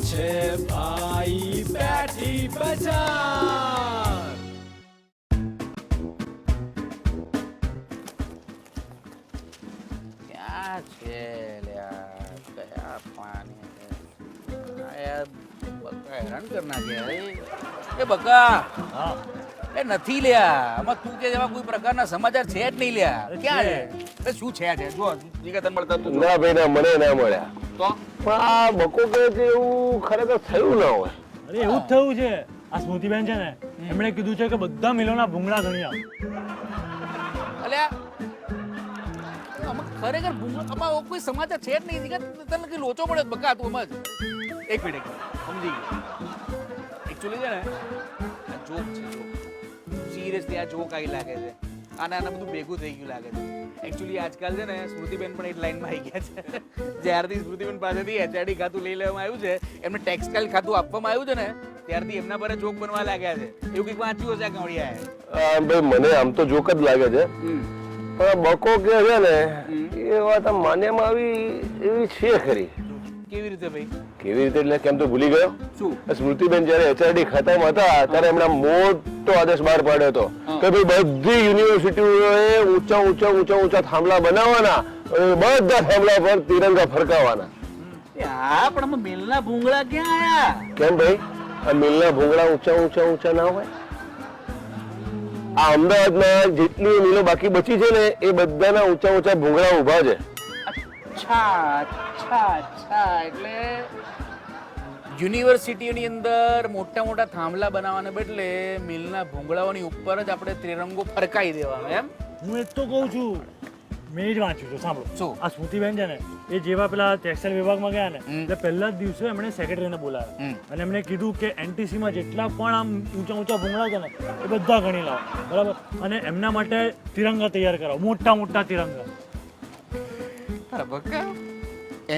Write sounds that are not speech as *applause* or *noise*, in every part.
છે ભાઈ બેઠી બજાર ક્યાં છે લ્યા કયા પાણી આ બકા હેરાન કર નાખ્યા એ બકા. હા. એ નથી લ્યા. આમાં તું કે એવા કોઈ પ્રકારના સમાચાર છે જ નહીં લ્યા. ક્યાં છે. એ શું છે છે જો મળતા તું. ના ભાઈ ના મને ના મળ્યા. તો? પણ આ બકો કહે છે એવું ખરેખર થયું ના હોય. અરે એવું જ થયું છે. આ સ્મૃતિબેન છે ને એમણે કીધું છે કે બધા મિલોના ભૂંગળા ગણી આપ અલ્યા ખરેખર ભૂંગળા કોઈ સમાચાર છે જ નહીં. કે તને કઈ લોચો પડ્યો બકા તું એમ જ. એક મિનિટ એક મિનિટ. સમજી ગયો. એકચ્યુઅલી છે ને આ જોક છે જોક સિરિયસલી આ જોક આવી લાગે છે. આને આને બધું ભેગું થઈ ગયું લાગે છે. એકચ્યુઅલી આજકાલ છે ને સ્મૃતિબેન પણ એક લાઈનમાં આવી ગયા છે. જ્યારથી સ્મૃતિબેન પાસેથી એચઆરડી ખાતું લઈ લેવામાં આવ્યું છે એમને ટેક્સટાઇલ ખાતું આપવામાં આવ્યું છે ને ત્યારથી એમના પર જોક બનવા લાગ્યા છે. એવું કંઈક વાંચ્યું હશે આ ભાઈ મને આમ તો જોક જ લાગે છે. પણ બકો કે છે ને એ વાત આમ માન્યમાં આવી એવી છે ખરી. કેવી રીતે ભાઈ? કેવી રીતે એટલે કેમ તો ભૂલી ગયો? શું? સ્મૃતિબેન જ્યારે એચઆરડી ખાતામાં હતા ત્યારે એમણે મોટો આદેશ બહાર પાડ્યો હતો. કે ભાઈ બધી યુનિવર્સિટીઓએ ઊંચા ઊંચા ઊંચા ઊંચા થાંભલા બનાવવાના અને બધા થાંભલા પર તિરંગા ફરકાવવાના હા પણ મિલના ભૂંગળા ક્યાં આયા? કેમ ભાઈ? આ મિલના ભૂંગળા ઊંચા ઊંચા ઊંચા ના હોય? આ અમદાવાદમાં જેટલી મિલો બાકી બચી છે ને એ બધાના ઊંચા ઊંચા ભૂંગળા ઊભા છે. અચ્છા અચ્છા અચ્છા એટલે યુનિવર્સિટીઓની અંદર મોટા મોટા થાંભલા બનાવવાને બદલે મિલના ભૂંગળાઓની ઉપર જ આપણે ત્રિરંગો ફરકાઈ દેવાનો એમ? હું એ જ તો કહું છું મેં જ વાંચ્યું છે સાંભળો. શું? આ સ્મૃતિબેન છે ને એ જેવા પેલા ટેક્સટાઇલ વિભાગમાં ગયા ને. એટલે પહેલા જ દિવસે એમણે સેક્રેટરીને બોલાવ્યા. અને એમણે કીધું કે એનટીસીમાં જેટલા પણ આમ ઊંચા ઊંચા ભૂંગળા છે ને એ બધા ગણી લાવો. બરાબર? અને એમના માટે તિરંગા તૈયાર કરાવો મોટા મોટા તિરંગા. બરાબર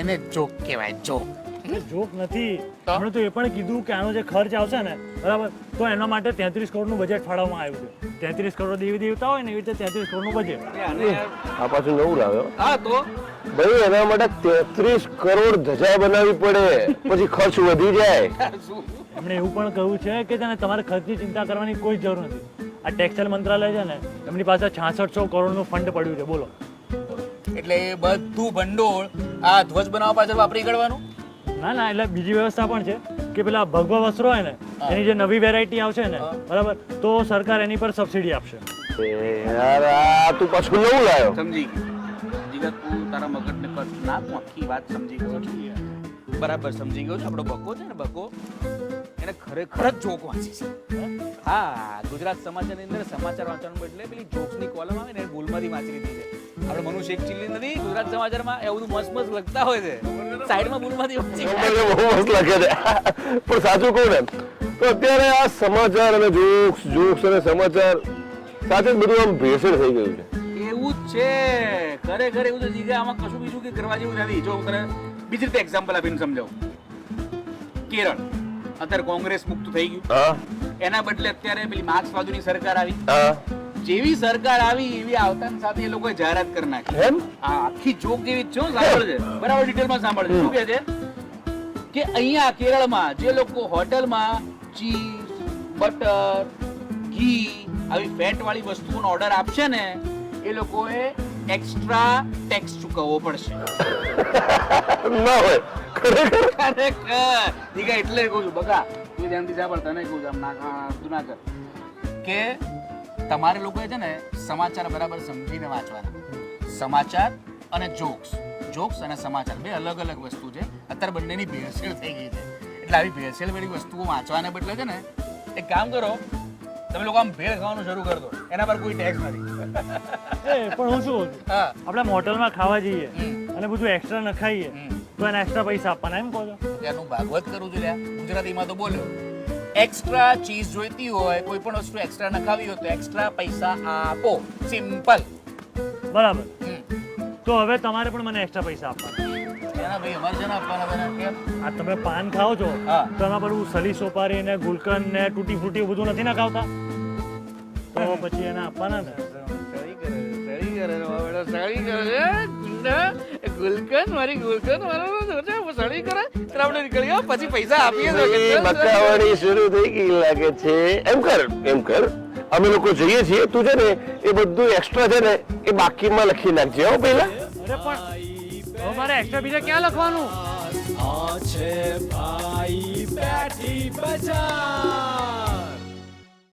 એને જોક કહેવાય જોક જોક નથી. તો? તો એ પણ કીધું કે આનો જે ખર્ચ આવશે ને બરાબર? તો એના માટે તેત્રીસ કરોડનું બજેટ ફાળવવામાં આવ્યું છે. તેત્રીસ કરોડ દેવી દેવતા હોય ને એવી રીતે તેત્રીસ કરોડનું બજેટ આ પાછું નવું લાવ્યો હા. તો? ભાઈ એના માટે તેત્રીસ કરોડ ધજા બનાવવી પડે. પછી ખર્ચ વધી જાય. એમણે એવું પણ કહ્યું છે કે તને તમારે ખર્ચની ચિંતા કરવાની કોઈ જરૂર નથી. આ ટેક્સટાઇલ મંત્રાલય છે ને એમની પાસે છાસઠસો કરોડનું ફંડ પડ્યું છે. બોલો. એટલે એ બધું ભંડોળ આ ધ્વજ બનાવવા પાછળ વાપરી કાઢવાનું? ના ના એટલે બીજી વ્યવસ્થા પણ છે કે પેલા ભગવા વસ્ત્રો હોય ને એની જે નવી વેરાયટી આવશે ને બરાબર તો સરકાર એની પર સબસિડી આપશે. યાર આ તું પાછું નવું લાયો? સમજી ગયો. જીગત તું તારા મગજને ના આખી વાત સમજી ગયો. બરાબર સમજી ગયો છે. આપણો બકો છે ને બકો? એને ખરેખર જ જોક વાંચી છે. હા ગુજરાત સમાચારની અંદર સમાચાર વાંચવાનું એટલે પેલી જોક્સની કોલમ આવે ને ભૂલમાંથી વાંચી લીધી છે. આપણે મનુ શેખ ચીલી નથી ગુજરાત સમાચારમાં એવું બધું મસ્ત મસ્ત લખતા હોય છે. સાઈડમાં ભૂલમાંથી વાંચી બહુ મસ્ત લખે છે. પણ સાચું કહું ને તો અત્યારે આ સમાચાર અને જોક્સ જોક્સ અને સમાચાર સાથે જ બધું આમ ભેળસેળ થઈ ગયું છે. એવું જ છે. ખરેખર એવું છે જીગા આમાં કશું બીજું કે કરવા જેવું નથી. જો હું તને બીજી રીતે એક્ઝામ્પલ આપીને સમજાવું. કેરળ. અત્યારે કોંગ્રેસ મુક્ત થઈ ગયું. એના બદલે અત્યારે પેલી માર્ક્સવાદીની સરકાર આવી. જેવી સરકાર આવી એવી આવતા સાથે એ લોકોએ જાહેરાત કરી નાખી. એમ? આખી જોક જેવી જ સાંભળજે. બરાબર ડિટેલમાં સાંભળજે. શું કહે છે? કે અહીંયા કેરળમાં જે લોકો હોટલમાં ચીઝ બટર ઘી આવી ફેટ વાળી વસ્તુઓનો ઓર્ડર આપશે ને એ લોકોએ એક્સ્ટ્રા ટેક્સ ચૂકવવો પડશે. *laughs* ના હોય. ખરેખર? ખરેખર. દીકા એટલે કહું છું બકા. તું ધ્યાનથી સાંભળ તને કહું છું આમ ના તું ના કર. કે તમારે લોકોએ છે ને સમાચાર બરાબર સમજીને વાંચવાના. સમાચાર અને જોક્સ. જોક્સ અને સમાચાર બે અલગ અલગ વસ્તુ છે. અત્યારે બંનેની ભેળસેળ થઈ ગઈ છે. એટલે આવી ભેળસેળ વાળી વસ્તુઓ વાંચવાને બદલે છે ને એક કામ કરો તમે લોકો આમ ભેળ ખાવાનું શરૂ કરી દો. એના પર કોઈ ટેક્સ નથી. પણ હું શું આપણે હોટલમાં ખાવા જઈએ અને બધું એક્સ્ટ્રા ન ખાઈએ હમ. તો એને એક્સ્ટ્રા પૈસા આપવાના એમ કહો છો ત્યાંનું ભાગવત કરું છું લ્યા ગુજરાતીમાં તો બોલ્યો એક્સ્ટ્રા ચીઝ જોઈતી હોય કોઈ પણ વસ્તુ એક્સ્ટ્રા નખાવી હોય તો એક્સ્ટ્રા પૈસા આપો સિમ્પલ બરાબર તો હવે તમારે પણ મને એક્સ્ટ્રા પૈસા આપવાના ભાઈ અમારે છે આપવાના આ તમે પાન ખાઓ છો. તો એમાં પેલું સલી સોપારી ને ગુલકન ને તૂટી ફૂટી બધું નથી ના ખાવતા તો પછી એને આપવાના ને ગુલકન મારી ગુલકન મારો જોજે સળી કરે. ત્રાવડે નીકળી ગયો પછી પૈસા આપીએ તો ભાઈ, કે મકાવાળી શરૂ થઈ ગઈ લાગે છે. એમ કર એમ કર. અમે લોકો જઈએ છીએ. તું છે ને એ બધું એક્સ્ટ્રા છે ને એ બાકીમાં લખી નાખજે હો પહેલા. અરે પણ હવે એક્સ્ટ્રા બીજા ક્યાં લખવાનું? આ છે ભાઈ બેઠી બજાર.